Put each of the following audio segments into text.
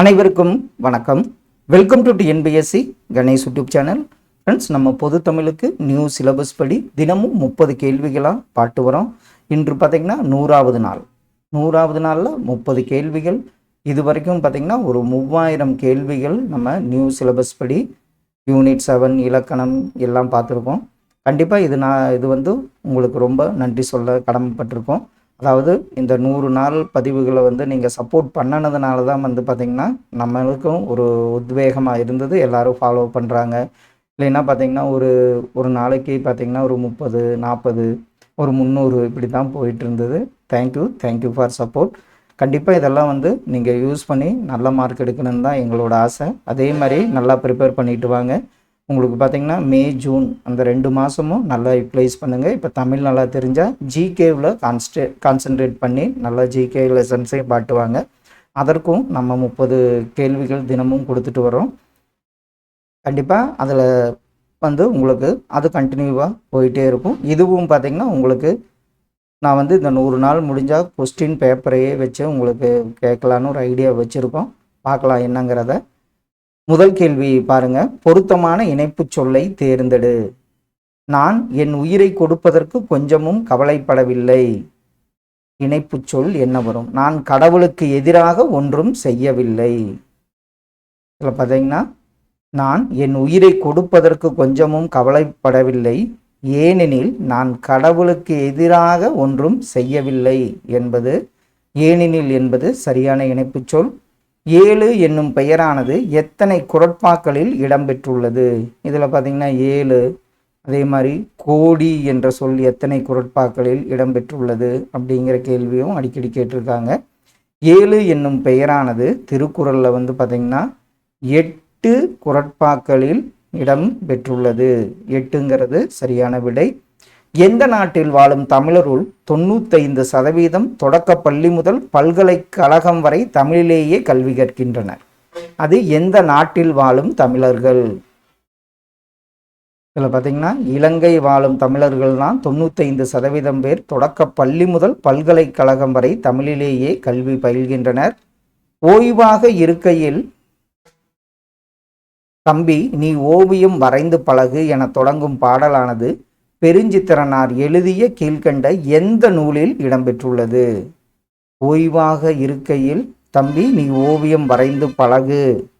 அனைவருக்கும் வணக்கம். Welcome to TNPSC Ganesh YouTube channel friends நம்ம பொது தமிழுக்கு நியூ சிலபஸ் படி தினமும் முப்பது கேள்விகளாக பாட்டு வரோம். இன்று பார்த்திங்கன்னா நூறாவது நாள். நூறாவது நாளில் முப்பது கேள்விகள். இது வரைக்கும் பார்த்திங்கன்னா ஒரு மூவாயிரம் கேள்விகள் நம்ம நியூ சிலபஸ் படி யூனிட் செவன் இலக்கணம் எல்லாம் பார்த்துருக்கோம் கண்டிப்பாக இது நான் இது வந்து உங்களுக்கு ரொம்ப நன்றி சொல்ல கடமைப்பட்டிருக்கோம். அதாவது இந்த நூறு நாள் பதிவுகளை வந்து நீங்கள் சப்போர்ட் பண்ணினதுனால தான் வந்து பார்த்திங்கன்னா நம்மளுக்கும் ஒரு உத்வேகமாக இருந்தது. எல்லோரும் ஃபாலோ பண்ணுறாங்க இல்லைன்னா பார்த்திங்கன்னா ஒரு ஒரு நாளைக்கு பார்த்திங்கன்னா ஒரு முப்பது நாற்பது ஒரு முந்நூறு இப்படி தான் போயிட்டு இருந்தது. தேங்க்யூ தேங்க்யூ ஃபார் சப்போர்ட் கண்டிப்பாக இதெல்லாம் வந்து நீங்கள் யூஸ் பண்ணி நல்ல மார்க் எடுக்கணும்னு தான் எங்களோட ஆசை. அதே மாதிரி நல்லா ப்ரிப்பேர் பண்ணிட்டு வாங்க. உங்களுக்கு பார்த்தீங்கன்னா மே ஜூன் அந்த ரெண்டு மாதமும் நல்லா யூட்டிலைஸ் பண்ணுங்கள் இப்போ தமிழ் நல்லா தெரிஞ்சால் ஜிகேவில் கான்ஸ்டே கான்சென்ட்ரேட் பண்ணி நல்லா ஜிகே லெசன்ஸையும் பாட்டுவாங்க அதற்கும் நம்ம முப்பது கேள்விகள் தினமும் கொடுத்துட்டு வரோம். கண்டிப்பாக அதில் வந்து உங்களுக்கு அது கண்டினியூவாக போயிட்டே இருக்கும். இதுவும் பார்த்திங்கன்னா உங்களுக்கு நான் வந்து இந்த நூறு நாள் முடிஞ்சால் கொஸ்டின் பேப்பரையே வச்சு உங்களுக்கு கேட்கலான்னு ஒரு ஐடியா வச்சுருக்கோம். பார்க்கலாம் என்னங்கிறத. முதல் கேள்வி பாருங்க. பொருத்தமான இணைப்பு சொல்லை தேர்ந்தெடு. நான் என் உயிரை கொடுப்பதற்கு கொஞ்சமும் கவலைப்படவில்லை. இணைப்புச் சொல் என்ன வரும்? நான் கடவுளுக்கு எதிராக ஒன்றும் செய்யவில்லை. இதில் பார்த்தீங்கன்னா நான் என் உயிரை கொடுப்பதற்கு கொஞ்சமும் கவலைப்படவில்லை. ஏனெனில் நான் கடவுளுக்கு எதிராக ஒன்றும் செய்யவில்லை என்பது ஏனெனில் என்பது சரியான இணைப்புச் சொல். ஏழு என்னும் பெயரானது எத்தனை குரட்பாக்களில் இடம்பெற்றுள்ளது? இதில் பார்த்தீங்கன்னா ஏழு அதே மாதிரி கோடி என்ற சொல் எத்தனை குரட்பாக்களில் இடம்பெற்றுள்ளது அப்படிங்கிற கேள்வியும் அடிக்கடி கேட்டிருக்காங்க. ஏழு என்னும் பெயரானது திருக்குறளில் வந்து பார்த்திங்கன்னா எட்டு குரட்பாக்களில் இடம் பெற்றுள்ளது எட்டுங்கிறது சரியான விடை. எந்த நாட்டில் வாழும் தமிழருள் தொண்ணூத்தைந்து சதவீதம் தொடக்க பள்ளி முதல் பல்கலைக்கழகம் வரை தமிழிலேயே கல்வி கற்கின்றனர். அது எந்த நாட்டில் வாழும் தமிழர்கள்? இதில் பார்த்தீங்கன்னா இலங்கை வாழும் தமிழர்கள் தான் தொண்ணூத்தைந்து சதவீதம் பேர் தொடக்க பள்ளி முதல் பல்கலைக்கழகம் வரை தமிழிலேயே கல்வி பயில்கின்றனர். ஓய்வாக இருக்கையில் தம்பி நீ ஓவியம் வரைந்து பழகு என தொடங்கும் பாடலானது பெருஞ்சித்திரனார் எழுதிய கீழ்கண்ட எந்த நூலில் இடம்பெற்றுள்ளது? ஓய்வாக இருக்கையில் தம்பி நீ ஓவியம் வரைந்து பழகு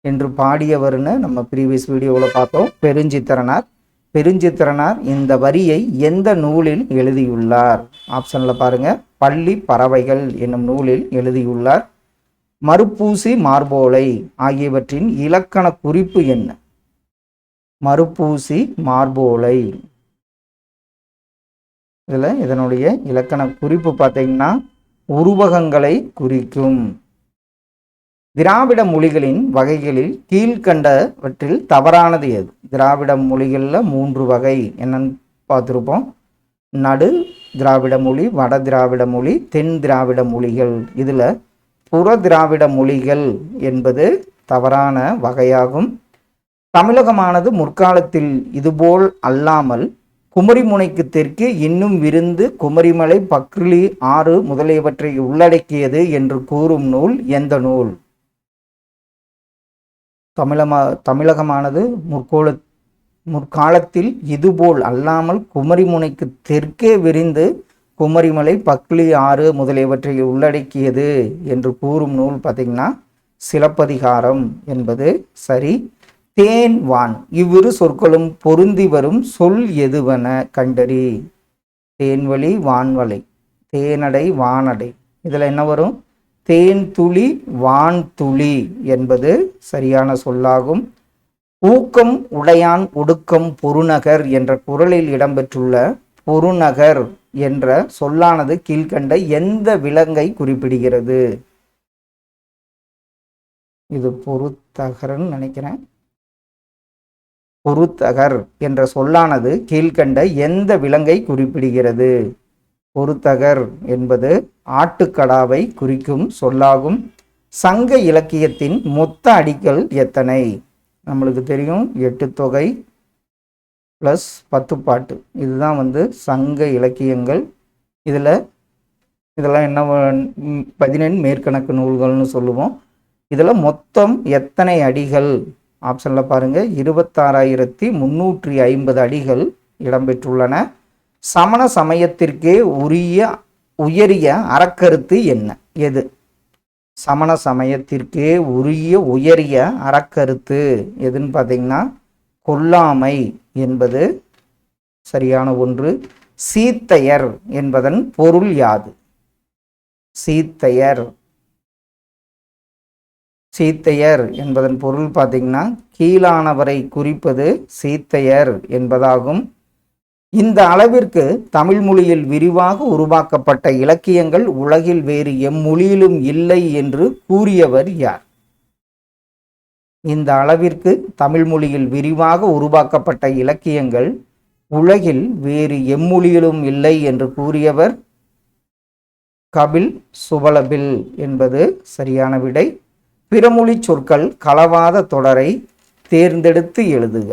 என்று பாடியவர்னு நம்ம ப்ரீவியஸ் வீடியோவில் பார்த்தோம். பெருஞ்சித்திரனார். பெருஞ்சித்திரனார் இந்த வரியை எந்த நூலில் எழுதியுள்ளார்? ஆப்ஷனில் பாருங்க. பள்ளி பறவைகள் என்னும் நூலில் எழுதியுள்ளார். மறுப்பூசி மார்போலை ஆகியவற்றின் இலக்கண குறிப்பு என்ன? மறுப்பூசி மார்போலை இதில் இதனுடைய இலக்கண குறிப்பு பார்த்தீங்கன்னா உருவகங்களை குறிக்கும். திராவிட மொழிகளின் வகைகளில் கீழ்கண்டவற்றில் தவறானது எது? திராவிட மொழிகளில் மூன்று வகை. என்னன்னு பார்த்துருப்போம். நடு திராவிட மொழி வட திராவிட மொழி தென் திராவிட மொழிகள். இதில் புற திராவிட மொழிகள் என்பது தவறான வகையாகும். தமிழகமானது முற்காலத்தில் இதுபோல் அல்லாமல் குமரிமுனைக்கு தெற்கே இன்னும் விருந்து குமரிமலை பக்ரிலி ஆறு முதலியவற்றை உள்ளடக்கியது என்று கூறும் நூல் எந்த நூல்? தமிழமா தமிழகமானது முற்கோல முற்காலத்தில் இதுபோல் அல்லாமல் குமரிமுனைக்கு தெற்கே விரிந்து குமரிமலை பக்லி ஆறு முதலியவற்றை உள்ளடக்கியது என்று கூறும் நூல் பார்த்திங்கன்னா சிலப்பதிகாரம் என்பது சரி. தேன் வான். இவ்விரு சொற்களும் பொருந்தி வரும் சொல் எதுவென கண்டறி. தேன்வழி வான்வலை தேனடை வானடை. இதில் என்ன வரும்? தேன் துளி வான் துளி என்பது சரியான சொல்லாகும். ஊக்கம் உடையான் ஒடுக்கம் பொருநகர் என்ற குரலில் இடம்பெற்றுள்ள பொருநகர் என்ற சொல்லானது கீழ்கண்ட எந்த விலங்கை குறிப்பிடுகிறது? இது பொருத்தகர்ன்னு நினைக்கிறேன். பொருத்தகர் என்ற சொல்லானது கீழ்கண்ட எந்த விலங்கை குறிப்பிடுகிறது? பொருத்தகர் என்பது ஆட்டுக்கடாவை குறிக்கும் சொல்லாகும். சங்க இலக்கியத்தின் மொத்த அடிகள் எத்தனை? நம்மளுக்கு தெரியும் எட்டு தொகை ப்ளஸ் பத்து பாட்டு. இதுதான் வந்து சங்க இலக்கியங்கள். இதில் இதெல்லாம் என்ன பதினெண் மேற்கணக்கு நூல்கள்னு சொல்லுவோம். இதில் மொத்தம் எத்தனை அடிகள்? ஆப்ஷனில் பாருங்கள் இருபத்தாறாயிரத்தி முந்நூற்றி ஐம்பது அடிகள் இடம்பெற்றுள்ளன. சமண சமயத்திற்கே உரிய உயரிய அறக்கருத்து என்ன? எது? சமண சமயத்திற்கே உரிய உயரிய அறக்கருத்து எதுன்னு பார்த்தீங்கன்னா கொல்லாமை என்பது சரியான ஒன்று. சீத்தையர் என்பதன் பொருள் யாது? சீத்தையர் சீத்தையர் என்பதன் பொருள் பார்த்தீங்கன்னா கீழானவரை குறிப்பது சீத்தையர் என்பதாகும். இந்த அளவிற்கு தமிழ் மொழியில் விரிவாக உருவாக்கப்பட்ட இலக்கியங்கள் உலகில் வேறு எம்மொழியிலும் இல்லை என்று கூறியவர் யார்? இந்த அளவிற்கு தமிழ் மொழியில் விரிவாக உருவாக்கப்பட்ட இலக்கியங்கள் உலகில் வேறு எம்மொழியிலும் இல்லை என்று கூறியவர் கபில் சுபலபில் என்பது சரியான விடை. பிறமொழி சொற்கள் களவாத தொடரை தேர்ந்தெடுத்து எழுதுக.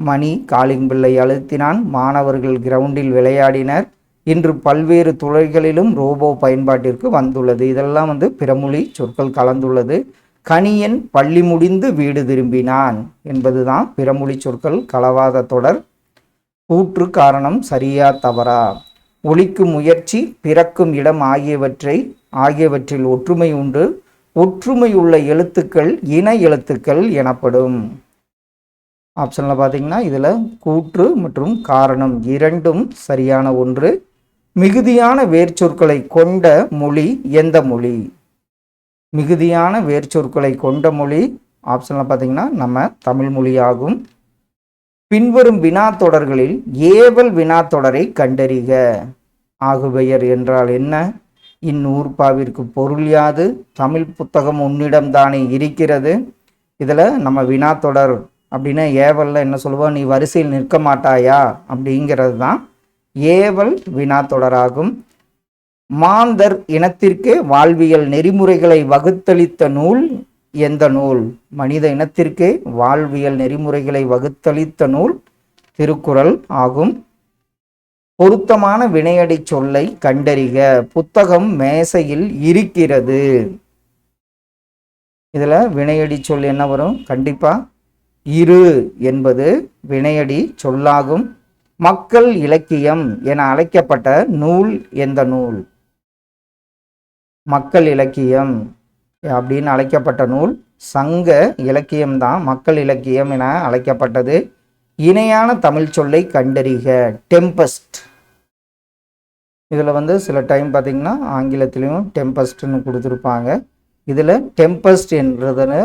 மணி காலிங் பிள்ளை அழுத்தினான். மாணவர்கள் கிரவுண்டில் விளையாடினர். இன்று பல்வேறு துறைகளிலும் ரோபோ பயன்பாட்டிற்கு வந்துள்ளது. இதெல்லாம் வந்து பிறமொழி சொற்கள் கலந்துள்ளது. கணியன் பள்ளி முடிந்து வீடு திரும்பினான் என்பதுதான் பிறமொழி சொற்கள் கலவாத தொடர். கூற்று காரணம் சரியா தவறா? ஒழிக்கும் முயற்சி பிறக்கும் இடம் ஆகியவற்றை ஆகியவற்றில் ஒற்றுமை உண்டு. ஒற்றுமை உள்ள எழுத்துக்கள் இன எழுத்துக்கள் எனப்படும். ஆப்ஷனில் பார்த்தீங்கன்னா இதில் கூற்று மற்றும் காரணம் இரண்டும் சரியான ஒன்று. மிகுதியான வேர்ச்சொற்களை கொண்ட மொழி எந்த மொழி? மிகுதியான வேர்ச்சொற்களை கொண்ட மொழி ஆப்ஷனில் பார்த்தீங்கன்னா நம்ம தமிழ் மொழியாகும். பின்வரும் வினாத்தொடர்களில் ஏவல் வினாத்தொடரை கண்டறிக. ஆகுபெயர் என்றால் என்ன? இந்நூற்பாவிற்கு பொருள் யாது? தமிழ் புத்தகம் உன்னிடம்தானே இருக்கிறது. இதில் நம்ம வினாத்தொடர் அப்படின்னா ஏவலில் என்ன சொல்லுவோம்? நீ வரிசையில் நிற்க மாட்டாயா? அப்படிங்கிறது தான் ஏவல் வினாத்தொடராகும். மாந்தர் இனத்திற்கே வாழ்வியல் நெறிமுறைகளை வகுத்தளித்த நூல் எந்த நூல்? மனித இனத்திற்கு வாழ்வியல் நெறிமுறைகளை வகுத்தளித்த நூல் திருக்குறள் ஆகும். பொருத்தமான வினையடி சொல்லை கண்டறிக. புத்தகம் மேசையில் இருக்கிறது. இதில் வினையடி சொல் என்ன வரும்? கண்டிப்பாக இரு என்பது வினையடி சொல்லாகும். மக்கள் இலக்கியம் என அழைக்கப்பட்ட நூல் எந்த நூல்? மக்கள் இலக்கியம். அப்படின்னு அழைக்கப்பட்ட நூல் சங்க இலக்கியம்தான் மக்கள் இலக்கியம் என அழைக்கப்பட்டது. இணையான தமிழ் சொல்லை கண்டறிக டெம்பஸ்ட் இதில் வந்து சில டைம் பார்த்திங்கன்னா ஆங்கிலத்திலையும் டெம்பஸ்ட்னு கொடுத்துருப்பாங்க. இதில் டெம்பஸ்ட் என்றதுன்னு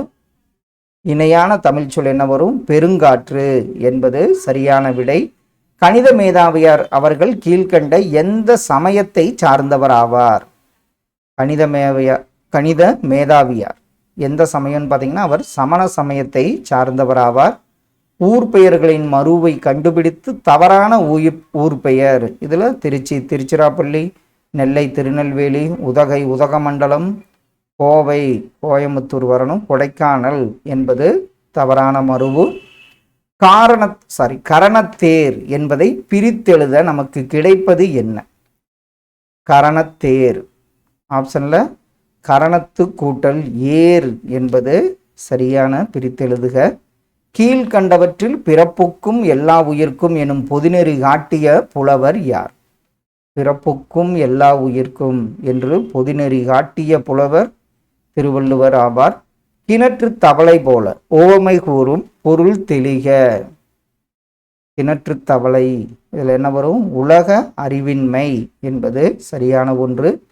இணையான தமிழ் சொல் என்ன வரும்? பெருங்காற்று என்பது சரியான விடை. கணித மேதாவியார் அவர்கள் கீழ்கண்ட எந்த சமயத்தை சார்ந்தவர் ஆவார் கணித மேவையார் கணித மேதாவியார். எந்த சமயம்னு பார்த்தீங்கன்னா அவர் சமண சமயத்தை சார்ந்தவர் ஆவார் ஊர் பெயர்களின் மறுவை கண்டுபிடித்து தவறான ஊர் ஊர் பெயர். இதில் திருச்சி திருச்சிராப்பள்ளி நெல்லை திருநெல்வேலி உதகை உதகமண்டலம் கோவை கோயம்புத்தூர் வரணும் கொடைக்கானல் என்பது தவறான மறுவு. காரண சாரி கரணத்தேர் என்பதை பிரித்தெழுத நமக்கு கிடைப்பது என்ன? கரணத்தேர். ஆப்ஷனில் கரணத்து கூட்டல் ஏர் என்பது சரியான பிரித்தெழுதுக கீழ்கண்டவற்றில் பிறப்புக்கும் எல்லா உயிர்க்கும் எனும் பொதுநெறி காட்டிய புலவர் யார்? பிறப்புக்கும் எல்லா உயிர்க்கும் என்று பொதுநெறி காட்டிய புலவர் திருவள்ளுவர் ஆவார். கிணற்று தவளை போல ஓமை கூறும் பொருள் தெளிக. கிணற்று தவளை இதில் என்ன வரும்? உலக அறிவின்மை என்பது சரியான ஒன்று.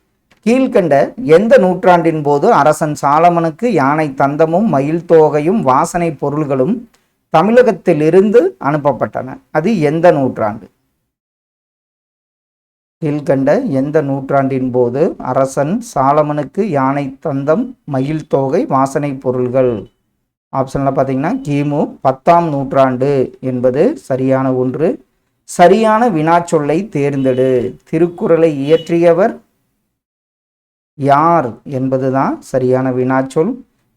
கீழ்கண்ட எந்த நூற்றாண்டின் போது அரசன் சாலமனுக்கு யானை தந்தமும் மயில் தோகையும் வாசனை பொருள்களும் தமிழகத்திலிருந்து அனுப்பப்பட்டன. அது எந்த நூற்றாண்டு? கீழ்கண்ட எந்த நூற்றாண்டின் போது அரசன் சாலமனுக்கு யானை தந்தம் மயில் தோகை வாசனை பொருள்கள்? ஆப்ஷனில் பார்த்தீங்கன்னா கிமு பத்தாம் நூற்றாண்டு என்பது சரியான ஒன்று. சரியான வினாச்சொல்லை தேர்ந்தெடு. திருக்குறளை இயற்றியவர் யார் என்பதுதான் சரியான வினாச்சொல்.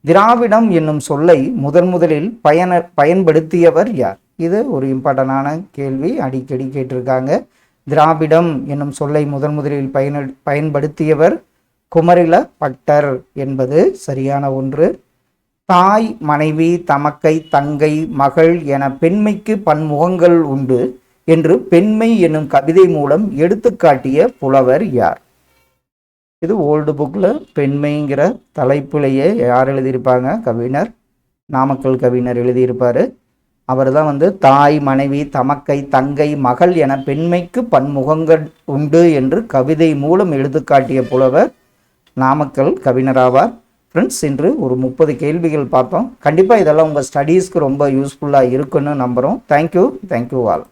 திராவிடம் என்னும் சொல்லை முதன் முதலில் பயன பயன்படுத்தியவர் யார்? இது ஒரு இம்பார்ட்டண்டான கேள்வி. அடிக்கடி கேட்டிருக்காங்க. திராவிடம் என்னும் சொல்லை முதன் முதலில் பயன பயன்படுத்தியவர் குமரில பட்டர் என்பது சரியான ஒன்று. தாய் மனைவி தமக்கை தங்கை மகள் என பெண்மைக்கு பன்முகங்கள் உண்டு என்று பெண்மை என்னும் கவிதை மூலம் எடுத்துக்காட்டிய புலவர் யார்? இது ஓல்டு புக்கில் பெண்மைங்கிற தலைப்பிலேயே யார் எழுதியிருப்பாங்க? கவிஞர் நாமக்கல் கவிஞர் எழுதியிருப்பார். அவர் தான் வந்து தாய் மனைவி தமக்கை தங்கை மகள் என பெண்மைக்கு பன்முகங்கள் உண்டு என்று கவிதை மூலம் எடுத்துக்காட்டிய புலவர் நாமக்கல் கவிஞராவார் ஃப்ரெண்ட்ஸ் இன்று ஒரு முப்பது கேள்விகள் பார்த்தோம் கண்டிப்பாக இதெல்லாம் உங்கள் ஸ்டடீஸ்க்கு ரொம்ப யூஸ்ஃபுல்லாக இருக்குன்னு நம்புகிறோம் தேங்க்யூ தேங்க்யூ ஆல்